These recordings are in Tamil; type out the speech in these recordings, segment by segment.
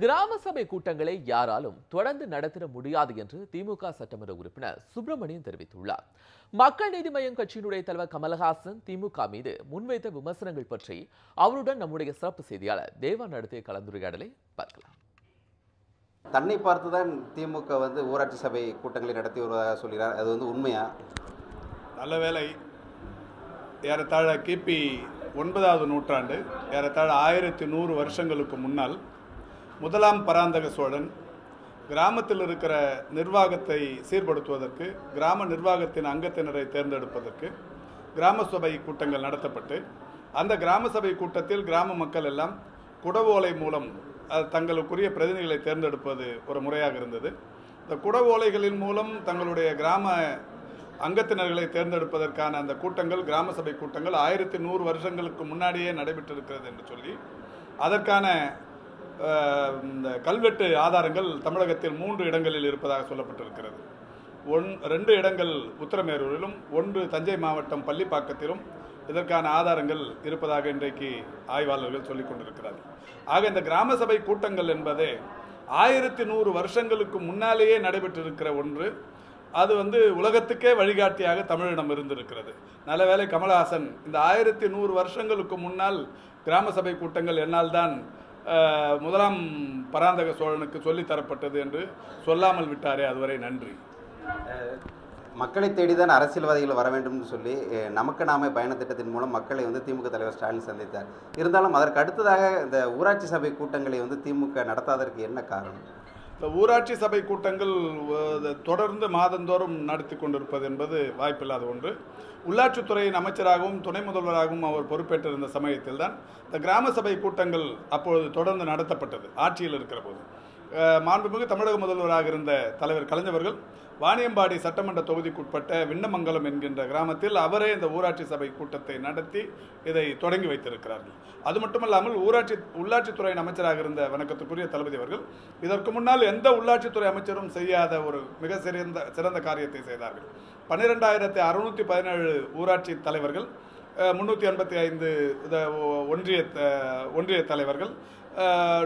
கிராம சபை கூட்டங்களை யாராலும் தொடர்ந்து நடத்திட முடியாது என்று திமுக சட்டமன்ற உறுப்பினர் சுப்பிரமணியன் தெரிவித்துள்ளார். மக்கள் நீதி மய்யம் கட்சியினுடைய தலைவர் கமலஹாசன் திமுக மீது முன்வைத்த விமர்சனங்கள் பற்றி அவருடன் நம்முடைய சிறப்பு செய்தியாளர் தேவா நடத்திய கலந்துரையாடலை பார்க்கலாம். தன்னை பார்த்து தான் திமுக வந்து ஊராட்சி சபை கூட்டங்களை நடத்தி வருவதாக சொல்கிறார். அது வந்து உண்மையா? நல்ல வேளை. ஏறத்தாழ கிபி ஒன்பதாவது நூற்றாண்டு ஏறத்தாழ ஆயிரத்தி நூறு வருஷங்களுக்கு முன்னால் முதலாம் பராந்தக சோழன் கிராமத்தில் இருக்கிற நிர்வாகத்தை சீர்படுத்துவதற்கு கிராம நிர்வாகத்தின் அங்கத்தினரை தேர்ந்தெடுப்பதற்கு கிராம சபை கூட்டங்கள் நடத்தப்பட்டு அந்த கிராம சபை கூட்டத்தில் கிராம மக்கள் எல்லாம் குடவோலை மூலம் தங்களுக்குரிய பிரதிநிதிகளை தேர்ந்தெடுப்பது ஒரு முறையாக இருந்தது. இந்த குடவோலைகளின் மூலம் தங்களுடைய கிராம அங்கத்தினர்களை தேர்ந்தெடுப்பதற்கான அந்த கூட்டங்கள் கிராம சபை கூட்டங்கள் ஆயிரத்தி நூறு வருஷங்களுக்கு முன்னாடியே நடைபெற்றிருக்கிறது என்று சொல்லி அதற்கான இந்த கல்வெட்டு ஆதாரங்கள் தமிழகத்தில் மூன்று இடங்களில் இருப்பதாக சொல்லப்பட்டிருக்கிறது. ஒன் ரெண்டு இடங்கள் உத்தரமேரூரிலும் ஒன்று தஞ்சை மாவட்டம் பள்ளிப்பாக்கத்திலும் இதற்கான ஆதாரங்கள் இருப்பதாக இன்றைக்கு ஆய்வாளர்கள் சொல்லிக் கொண்டிருக்கிறார்கள். ஆக இந்த கிராம சபை கூட்டங்கள் என்பதே ஆயிரத்தி நூறு வருஷங்களுக்கு முன்னாலேயே நடைபெற்றிருக்கிற ஒன்று. அது வந்து உலகத்துக்கே வழிகாட்டியாக தமிழிடம் இருந்திருக்கிறது. நல்ல வேளை கமலஹாசன் இந்த ஆயிரத்தி நூறு வருஷங்களுக்கு முன்னால் கிராம சபை கூட்டங்கள் என்னால் தான் முதலாம் பராந்தக சோழனுக்கு சொல்லித் தரப்பட்டது என்று சொல்லாமல் விட்டாரே அதுவரை நன்றி. மக்களை தேடிதான் அரசியல்வாதிகள் வர வேண்டும்னு சொல்லி நமக்கு நாமே பயண திட்டத்தின் மூலம் மக்களை வந்து திமுக தலைவர் ஸ்டாலின் சந்தித்தார். இருந்தாலும் அதற்கு அடுத்ததாக இந்த ஊராட்சி சபை கூட்டங்களை வந்து திமுக நடத்தாததற்கு என்ன காரணம்? இந்த ஊராட்சி சபை கூட்டங்கள் தொடர்ந்து மாதந்தோறும் நடத்தி கொண்டிருப்பது என்பது வாய்ப்பில்லாத ஒன்று. உள்ளாட்சித்துறையின் அமைச்சராகவும் துணை முதல்வராகவும் அவர் பொறுப்பேற்றிருந்த சமயத்தில் தான் இந்த கிராம சபை கூட்டங்கள் அப்பொழுது தொடர்ந்து நடத்தப்பட்டது ஆட்சியில் இருக்கிற போது மாண்புமிகு தமிழக முதல்வராக இருந்த தலைவர் கலைஞர்கள் வாணியம்பாடி சட்டமன்ற தொகுதிக்குட்பட்ட விண்ணமங்கலம் என்கின்ற கிராமத்தில் அவரே இந்த ஊராட்சி சபை கூட்டத்தை நடத்தி இதை தொடங்கி வைத்திருக்கிறார்கள். அது மட்டுமல்லாமல் ஊராட்சி உள்ளாட்சித்துறையின் அமைச்சராக இருந்த வணக்கத்துக்குரிய தளபதி அவர்கள் இதற்கு முன்னால் எந்த உள்ளாட்சித்துறை அமைச்சரும் செய்யாத ஒரு மிக சிறந்த சிறந்த காரியத்தை செய்தார்கள். பன்னிரெண்டாயிரத்தி அறுநூற்றி பதினேழு ஊராட்சி தலைவர்கள் முன்னூற்றி எண்பத்தி ஐந்து ஒன்றிய த- ஒன்றிய தலைவர்கள்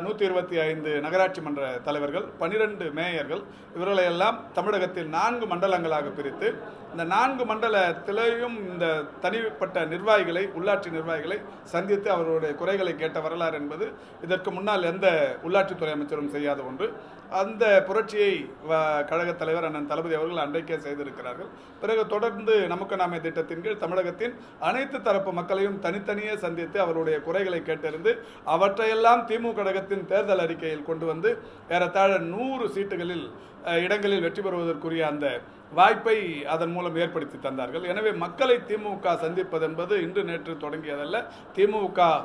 நூற்றி இருபத்தி ஐந்து நகராட்சி மன்ற தலைவர்கள் பனிரெண்டு மேயர்கள் இவர்களை எல்லாம் தமிழகத்தில் நான்கு மண்டலங்களாக பிரித்து இந்த நான்கு மண்டலத்திலேயும் இந்த தனிப்பட்ட நிர்வாகிகளை உள்ளாட்சி நிர்வாகிகளை சந்தித்து அவர்களுடைய குறைகளை கேட்ட வரலாறு என்பது இதற்கு முன்னால் எந்த உள்ளாட்சித்துறை அமைச்சரும் செய்யாத ஒன்று. அந்த புரட்சியை வ- கழகத் தலைவர் அண்ணன் தளபதி அவர்கள் அன்றைக்கே செய்திருக்கிறார்கள். பிறகு தொடர்ந்து நமக்கு நாமே திட்டத்தின் கீழ் தமிழகத்தின் அனைத்து தரப்பு மக்களையும் தனித்தனியே சந்தித்து அவருடைய குறைகளை கேட்டறிந்து அவற்றையெல்லாம் திமுக கழகத்தின் தேர்தல் அறிக்கையில் கொண்டு வந்து ஏறத்தாழ நூறு சீட்டுகளில் இடங்களில் வெற்றி பெறுவதற்குரிய அந்த வாய்ப்பை அதன் மூலம் ஏற்படுத்தி தந்தார்கள். எனவே மக்களை திமுக சந்திப்பது என்பது இன்று நேற்று தொடங்கியதல்ல. திமுக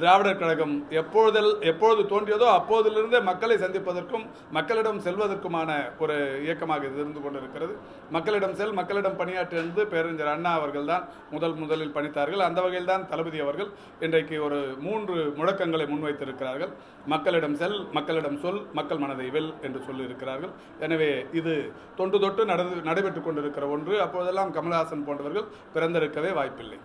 திராவிடர் கழகம் எப்பொழுதல் எப்பொழுது தோன்றியதோ அப்போதிலிருந்தே மக்களை சந்திப்பதற்கும் மக்களிடம் செல்வதற்குமான ஒரு இயக்கமாக இது இருந்து கொண்டிருக்கிறது. மக்களிடம் செல் மக்களிடம் பணியாற்றியிருந்து பேரறிஞர் அண்ணா அவர்கள் தான் முதல் முதலில் பணித்தார்கள். அந்த வகையில் தான் தளபதி அவர்கள் இன்றைக்கு ஒரு மூன்று முழக்கங்களை முன்வைத்திருக்கிறார்கள். மக்களிடம் செல் மக்களிடம் சொல் மக்கள் மனதை வெல் என்று சொல்லியிருக்கிறார்கள். எனவே இது தொன்று தொட்டு நடந்து நடைபெற்றுக் கொண்டிருக்கிற ஒன்று. அப்போதெல்லாம் கமலஹாசன் போன்றவர்கள் பிறந்திருக்கவே வாய்ப்பில்லை.